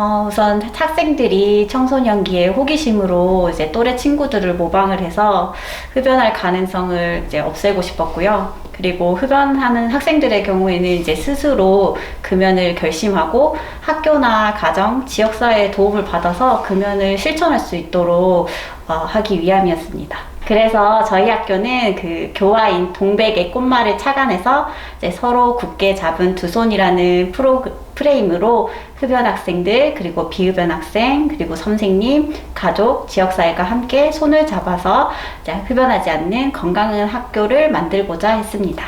어, 우선 학생들이 청소년기에 호기심으로 이제 또래 친구들을 모방을 해서 흡연할 가능성을 이제 없애고 싶었고요. 그리고 흡연하는 학생들의 경우에는 이제 스스로 금연을 결심하고 학교나 가정, 지역사회의 도움을 받아서 금연을 실천할 수 있도록 어, 하기 위함이었습니다. 그래서 저희 학교는 그 교화인 동백의 꽃말을 착안해서 서로 굳게 잡은 두 손이라는 프로, 프레임으로 흡연 학생들, 그리고 비흡연 학생, 그리고 선생님, 가족, 지역사회가 함께 손을 잡아서 흡연하지 않는 건강한 학교를 만들고자 했습니다.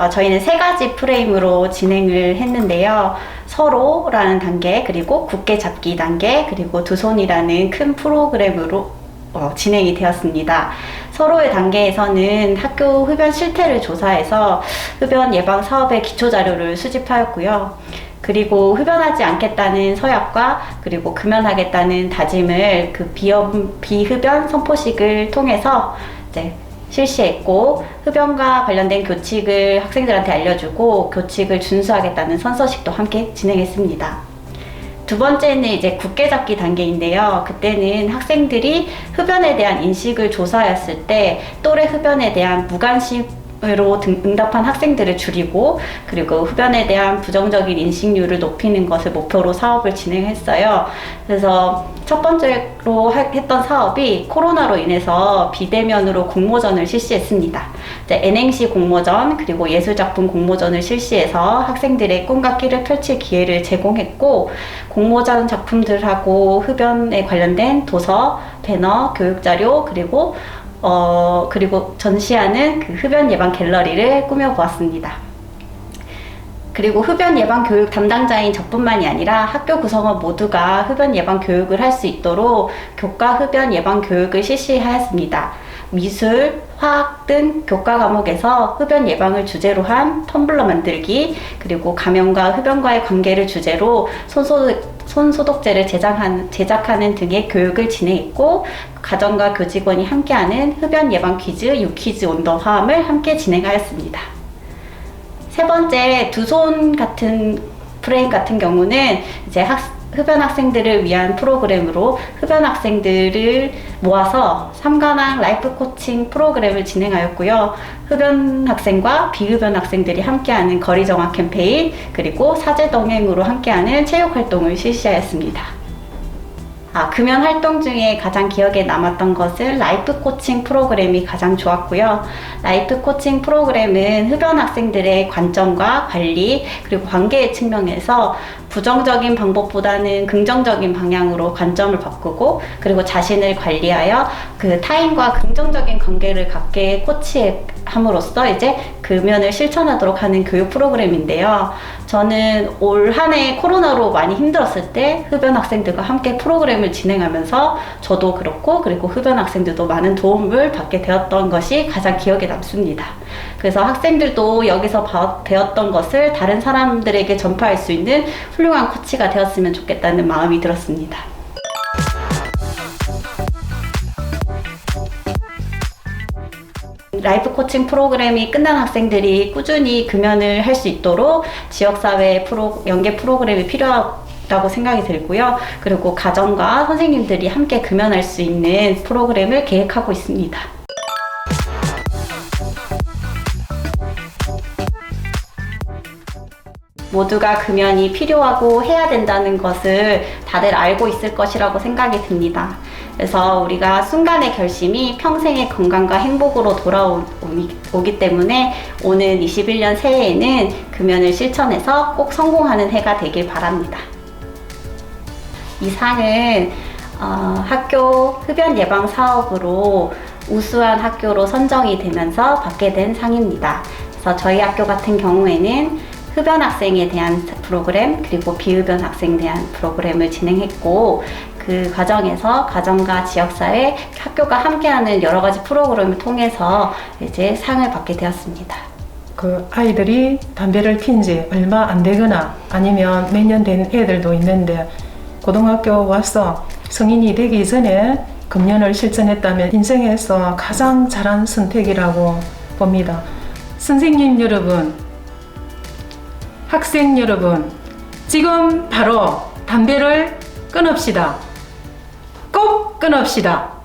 어, 저희는 세 가지 프레임으로 진행을 했는데요. 서로라는 단계, 그리고 굳게 잡기 단계, 그리고 두 손이라는 큰 프로그램으로 어, 진행이 되었습니다. 서로의 단계에서는 학교 흡연 실태를 조사해서 흡연 예방 사업의 기초 자료를 수집하였고요. 그리고 흡연하지 않겠다는 서약과 그리고 금연하겠다는 다짐을 그 비염, 비흡연 선포식을 통해서 이제 실시했고 흡연과 관련된 교칙을 학생들한테 알려주고 교칙을 준수하겠다는 선서식도 함께 진행했습니다. 두 번째는 이제 굳게 잡기 단계인데요. 그때는 학생들이 흡연에 대한 인식을 조사했을 때 또래 흡연에 대한 무관심 으로 등- 응답한 학생들을 줄이고 그리고 흡연에 대한 부정적인 인식률을 높이는 것을 목표로 사업을 진행했어요. 그래서 첫 번째로 하- 했던 사업이 코로나로 인해서 비대면으로 공모전을 실시했습니다. 이제 N행시 공모전 그리고 예술작품 공모전을 실시해서 학생들의 꿈과 끼를 펼칠 기회를 제공했고 공모전 작품들하고 흡연에 관련된 도서, 배너, 교육자료 그리고 어 그리고 전시하는 그 흡연 예방 갤러리를 꾸며 보았습니다. 그리고 흡연 예방 교육 담당자인 저뿐만이 아니라 학교 구성원 모두가 흡연 예방 교육을 할 수 있도록 교과 흡연 예방 교육을 실시하였습니다. 미술, 화학 등 교과 과목에서 흡연 예방을 주제로 한 텀블러 만들기, 그리고 감염과 흡연과의 관계를 주제로 손소독, 손소독제를 제작한, 제작하는 등의 교육을 진행했고, 가정과 교직원이 함께하는 흡연 예방 퀴즈, 유퀴즈 온더 화함을 함께 진행하였습니다. 세 번째 두 손 같은 프레임 같은 경우는 이제 학, 흡연 학생들을 위한 프로그램으로 흡연 학생들을 모아서 삼관왕 라이프 코칭 프로그램을 진행하였고요. 흡연 학생과 비흡연 학생들이 함께하는 거리 정화 캠페인 그리고 사제 동행으로 함께하는 체육 활동을 실시하였습니다. 아, 금연 활동 중에 가장 기억에 남았던 것은 라이프 코칭 프로그램이 가장 좋았고요. 라이프 코칭 프로그램은 흡연 학생들의 관점과 관리, 그리고 관계의 측면에서 부정적인 방법보다는 긍정적인 방향으로 관점을 바꾸고, 그리고 자신을 관리하여 그 타인과 긍정적인 관계를 갖게 코치함으로써 이제 금연을 실천하도록 하는 교육 프로그램인데요. 저는 올 한 해 코로나로 많이 힘들었을 때 흡연 학생들과 함께 프로그램을 진행하면서 저도 그렇고 그리고 흡연 학생들도 많은 도움을 받게 되었던 것이 가장 기억에 남습니다. 그래서 학생들도 여기서 바- 배웠던 것을 다른 사람들에게 전파할 수 있는 훌륭한 코치가 되었으면 좋겠다는 마음이 들었습니다. 라이프 코칭 프로그램이 끝난 학생들이 꾸준히 금연을 할 수 있도록 지역사회 프로, 연계 프로그램이 필요하다고 생각이 들고요. 그리고 가정과 선생님들이 함께 금연할 수 있는 프로그램을 계획하고 있습니다. 모두가 금연이 필요하고 해야 된다는 것을 다들 알고 있을 것이라고 생각이 듭니다. 그래서 우리가 순간의 결심이 평생의 건강과 행복으로 돌아오기 때문에 오는 21년 새해에는 금연을 실천해서 꼭 성공하는 해가 되길 바랍니다. 이 상은 어, 학교 흡연 예방 사업으로 우수한 학교로 선정이 되면서 받게 된 상입니다. 그래서 저희 학교 같은 경우에는 흡연 학생에 대한 프로그램 그리고 비흡연 학생에 대한 프로그램을 진행했고 그 과정에서 가정과 지역사회 학교가 함께하는 여러 가지 프로그램을 통해서 이제 상을 받게 되었습니다. 그 아이들이 담배를 핀 지 얼마 안 되거나 아니면 몇 년 된 애들도 있는데 고등학교 와서 성인이 되기 전에 금연을 실천했다면 인생에서 가장 잘한 선택이라고 봅니다. 선생님 여러분, 학생 여러분, 지금 바로 담배를 끊읍시다. 꼭 끊읍시다.